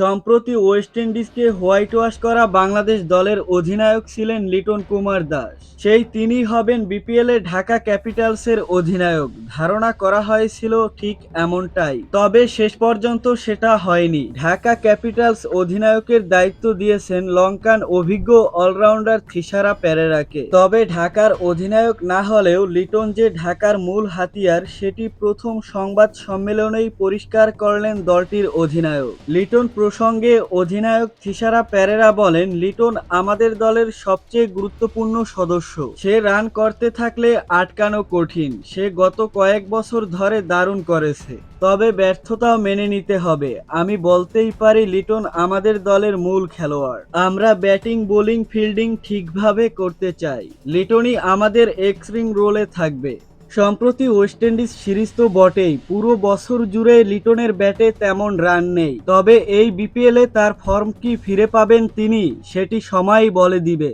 সম্প্রতি West ইন্ডিজকে white wash করা বাংলাদেশ দলের অধিনায়ক ছিলেন লিটন কুমার দাস। সেই তিনি হবেন বিপিএল ঢাকা ক্যাপিটালসের অধিনায়ক। ধারণা করা হয়েছিল ঠিক এমনটাই। তবে শেষ পর্যন্ত সেটা হয়নি। ঢাকা ক্যাপিটালস অধিনায়কের দায়িত্ব দিয়েছেন লঙ্কান অভিজ্ঞ অলরাউন্ডার থিসারা প্যারেরাকে তবে ঢাকার অধিনায়ক না হলেও লিটন যে ঢাকার মূল হাতিয়ার, সেটি প্রথম সংবাদ সম্মেলনেই পরিষ্কার করলেন দলটির অধিনায়ক। লিটন প্রসঙ্গে অধিনায়ক থিসারা প্যারেরা বলেন, লিটন আমাদের দলের সবচেয়ে গুরুত্বপূর্ণ সদস্য। সে রান করতে থাকলে আটকানো কঠিন। সে গত কয়েক বছর ধরে দারুণ করেছে। তবে ব্যর্থতাও মেনে নিতে হবে। আমি বলতেই পারি, লিটন আমাদের দলের মূল খেলোয়াড়। আমরা ব্যাটিং, বোলিং, ফিল্ডিং ঠিকভাবে করতে চাই। লিটনই আমাদের এক্সট্রিম রোলে থাকবে। সম্প্রতি ওয়েস্ট ইন্ডিজ সিরিজ তো বটেই। পুরো বছর জুড়ে লিটনের ব্যাটে তেমন রান নেই। তবে এই বিপিএলে তার ফর্ম কি ফিরে পাবেন তিনি, সেটি সময়ই বলে দিবে।